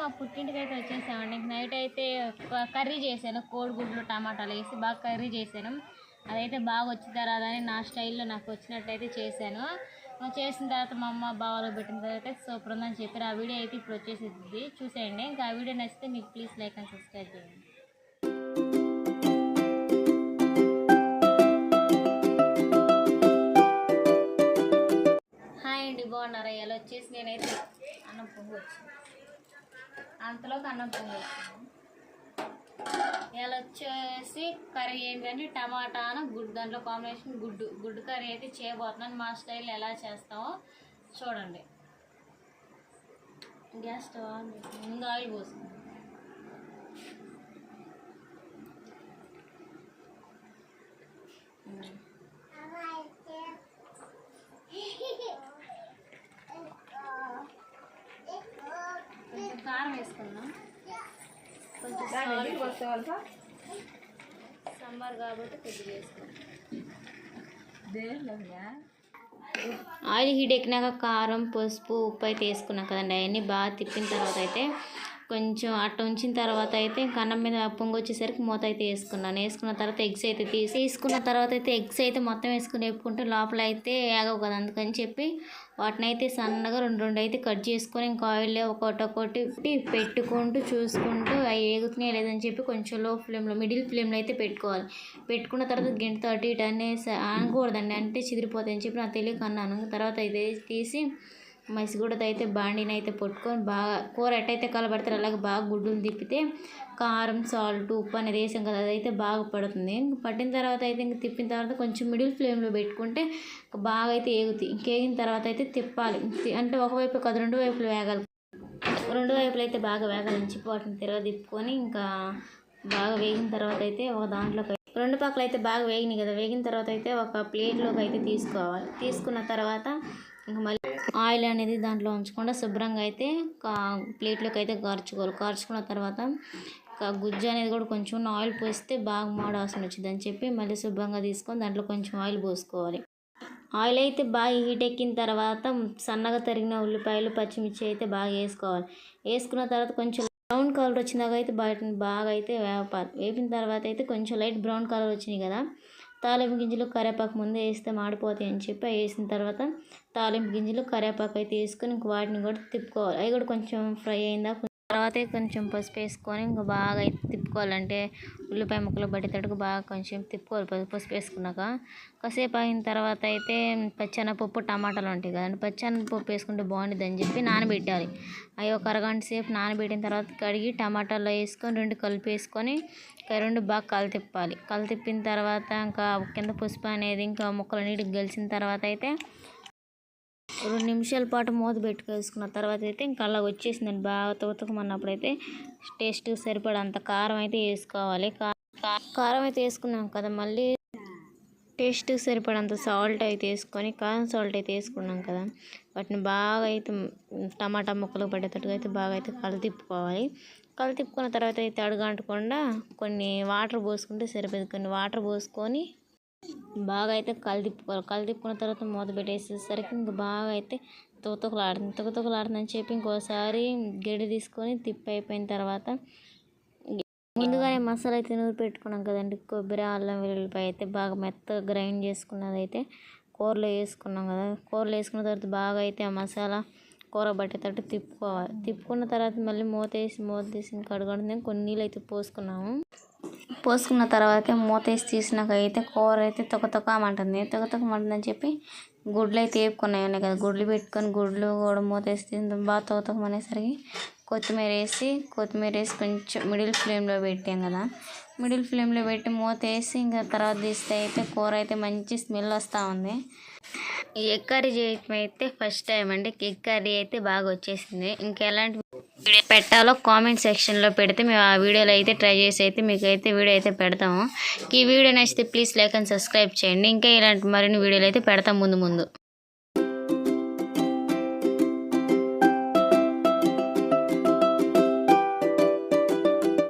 మా పుట్టింటికి అయితే వచ్చేసామండి నైట్ అయితే కర్రీ చేశాను. కోడిగుడ్లు టమాటాలు వేసి బాగా కర్రీ చేశాను. అదైతే బాగా వచ్చిన తర్వాత అని నా స్టైల్లో నాకు వచ్చినట్టయితే చేశాను. చేసిన తర్వాత మా అమ్మ బావలో పెట్టిన తర్వాత సూపర్ ఉందని చెప్పారు. ఆ వీడియో అయితే ఇప్పుడు వచ్చేసింది. చూసేయండి. ఇంకా ఆ వీడియో నచ్చితే మీకు ప్లీజ్ లైక్ అండ్ సబ్స్క్రైబ్ చేయండి. హాయ్ అండి. బాగున్నారా? ఎలా వచ్చేసి? నేనైతే అన్నం పొంగు వచ్చింది అంతలోకి అన్నం పొంగేస్తాము ఇలా వచ్చేసి కర్రీ ఏంటంటే టమాటాను గుడ్డు దాంట్లో కాంబినేషన్ గుడ్డు. గుడ్డు కర్రీ అయితే చేయబోతున్నాను. మా స్టైల్ ఎలా చేస్తామో చూడండి. గ్యాస్ స్టవ్ ముందు ఆయిల్ పోస్తుంది కొంచెం కారం వేసుకుందాం సమ్మర్ కాబట్టి కొద్దిగా ఆయిల్ హీట్ ఎక్కినాక కారం పసుపు ఉప్పు అయితే వేసుకున్నాం కదండి. అవన్నీ బాగా తిప్పిన తర్వాత అయితే కొంచెం అట్ట ఉంచిన తర్వాత అయితే ఇంకా అన్నం మీద పొంగు వచ్చేసరికి మూత అయితే వేసుకున్నాను. వేసుకున్న తర్వాత ఎగ్స్ అయితే తీసి తీసుకున్న తర్వాత అయితే ఎగ్స్ అయితే మొత్తం వేసుకుని వేపుకుంటే లోపల అయితే ఏగవు కదా. అందుకని చెప్పి వాటిని అయితే సన్నగా రెండు రెండు అయితే కట్ చేసుకొని ఇంకా ఆయిల్లో ఒకటి ఒకటి పెట్టుకుంటూ చూసుకుంటూ అవి ఏగుతున్నాయి లేదని చెప్పి కొంచెం లో ఫ్లేమ్లో మిడిల్ ఫ్లేమ్లో అయితే పెట్టుకోవాలి. పెట్టుకున్న తర్వాత గింటతో అటు ఇటు అనేసి అనకూడదండి అంటే చిదిరిపోతాయని చెప్పి నాకు తెలియక అన్నాను. తర్వాత అయితే తీసి మసిగూడతో అయితే బాండిని అయితే పట్టుకొని బాగా కూర ఎట్టయితే కలబడతారు అలాగే బాగా గుడ్డును తిప్పితే కారం సాల్ట్ ఉప్పు అనేది వేసాం కదా అదైతే బాగా పడుతుంది. ఇంక పట్టిన తర్వాత అయితే ఇంక తిప్పిన తర్వాత కొంచెం మిడిల్ ఫ్లేమ్లో పెట్టుకుంటే బాగా అయితే ఏగుతాయి. ఇంకేగిన తర్వాత అయితే తిప్పాలి. అంటే ఒకవైపు కాదు రెండు వైపులు వేగాలి. రెండు వైపులు అయితే బాగా వేగాలించి వాటిని తిరగ తిప్పుకొని ఇంకా బాగా వేగిన తర్వాత అయితే ఒక దాంట్లోకి రెండు పక్కల అయితే బాగా వేగినాయి కదా వేగిన తర్వాత అయితే ఒక ప్లేట్లోకి అయితే తీసుకోవాలి. తీసుకున్న తర్వాత ఇంకా మళ్ళీ ఆయిల్ అనేది దాంట్లో ఉంచకుండా శుభ్రంగా అయితే కా- ప్లేట్లోకి అయితే కార్చుకోవాలి కార్చుకున్న తర్వాత గుజ్జు అనేది కూడా కొంచెం ఆయిల్ పోస్తే బాగా మాడాల్సిన వచ్చింది అని చెప్పి మళ్ళీ శుభ్రంగా తీసుకొని దాంట్లో కొంచెం ఆయిల్ పోసుకోవాలి. ఆయిల్ అయితే బాగా హీట్ ఎక్కిన తర్వాత సన్నగా తరిగిన ఉల్లిపాయలు పచ్చిమిర్చి అయితే బాగా వేసుకోవాలి. వేసుకున్న తర్వాత కొంచెం బ్రౌన్ కలర్ వచ్చినాక అయితే బయట బాగా అయితే వేపాలి వేపిన తర్వాత అయితే కొంచెం లైట్ బ్రౌన్ కలర్ వచ్చినాయి కదా తాలింపు గింజలు కరివేపాకు ముందే వేస్తే మాడిపోతాయి అని చెప్పి వేసిన తర్వాత తాలింపు గింజలు కరివేపాకు అయితే వేసుకొని ఇంక వాటిని కూడా తిప్పుకోవాలి. అవి కూడా కొంచెం ఫ్రై అయిందా తర్వాత కొంచెం పసుపు వేసుకొని ఇంకా బాగా అయితే తిప్పుకోవాలంటే ఉల్లిపాయ ముక్కలు పట్టేటట్టుకు బాగా కొంచెం తిప్పుకోవాలి. పసుపు పసుపు వేసుకున్నాక కాసేపు అయిన తర్వాత అయితే పచ్చనపప్పు టమాటాలు ఉంటాయి కదండి పచ్చనపప్పు వేసుకుంటే బాగుంటుంది అని చెప్పి నానబెట్టాలి. అవి ఒక అరగంట సేపు నానబెట్టిన తర్వాత కడిగి టమాటాలు వేసుకొని రెండు కలిపి వేసుకొని రెండు బాగా కలతిప్పాలి కలతిప్పిన తర్వాత ఇంకా కింద పసుపు అనేది ఇంకా ముక్కలు నీటికి గెలిచిన తర్వాత అయితే రెండు నిమిషాల పాటు మూత పెట్టుకేసుకున్న తర్వాత అయితే ఇంకా అలా వచ్చేసిందండి. బాగా తోతకమన్నప్పుడైతే అయితే టేస్ట్ సరిపడంత కారం అయితే వేసుకోవాలి. కారం అయితే వేసుకున్నాం కదా మళ్ళీ టేస్ట్ సరిపడంత సాల్ట్ అయితే వేసుకొని కారం సాల్ట్ అయితే వేసుకున్నాం కదా వాటిని బాగా అయితే టమాటా ముక్కలు పడేటట్టుగా అయితే బాగా అయితే కలతిప్పుకోవాలి. కలతిప్పుకున్న తర్వాత అయితే అడుగంటకుండా కొన్ని వాటర్ పోసుకుంటే సరిపోతుంది కొన్ని వాటర్ పోసుకొని బాగా అయితే కలిదిప్పుకోవాలి కలిదిప్పుకున్న తర్వాత మూత పెట్టేసేసరికి ఇంక బాగా అయితే తుకతుకలాడుతుంది తుకతుకలాడుతుందని చెప్పి ఇంకోసారి గడి తీసుకొని తిప్పి అయిపోయిన తర్వాత ముందుగానే మసాలా అయితే నూరి పెట్టుకున్నాం కదండి. కొబ్బరి అల్లం వెల్లుల్లిపాయ అయితే బాగా మెత్తగా గ్రైండ్ చేసుకున్నది అయితే కూరలో వేసుకున్నాం కదా. కూరలో వేసుకున్న తర్వాత బాగా అయితే ఆ మసాలా కూర పట్టేటట్టు తిప్పుకోవాలి. తిప్పుకున్న తర్వాత మళ్ళీ మూత వేసి మూత తీసి ఇంకా అడుగుంటుంది కొన్ని నీళ్ళు అయితే పోసుకున్నాము. పోసుకున్న తర్వాత మూత వేసి తీసినాక అయితే కూర అయితే తొక్క తొక్కమంటుంది చెప్పి గుడ్లు అయితే వేపుకున్నాయి ఉన్నాయి కదా. గుడ్లు పెట్టుకొని గుడ్లు కూడా మూత వేసి తీసిన బాగా తొక్క కొత్తిమీర వేసి కొత్తిమీర వేసి కొంచెం మిడిల్ ఫ్లేమ్లో పెట్టాం కదా. మిడిల్ ఫ్లేమ్లో పెట్టి మూత వేసి ఇంకా తర్వాత తీస్తే అయితే కూర అయితే మంచి స్మెల్ వస్తూ ఉంది. ఈ ఎగ్ కర్రీ చేయటం అయితే ఫస్ట్ టైం అండి. ఎగ్ కర్రీ అయితే బాగా వచ్చేసింది. ఇంకా ఎలాంటి వీడియో పెట్టాలో కామెంట్ సెక్షన్లో పెడితే మేము ఆ వీడియోలో అయితే ట్రై చేసి అయితే మీకు అయితే వీడియో అయితే పెడతాము. ఈ వీడియో నచ్చితే ప్లీజ్ లైక్ అండ్ సబ్స్క్రైబ్ చేయండి. ఇంకా ఇలాంటి మరిన్ని వీడియోలు అయితే పెడతాం ముందు ముందు.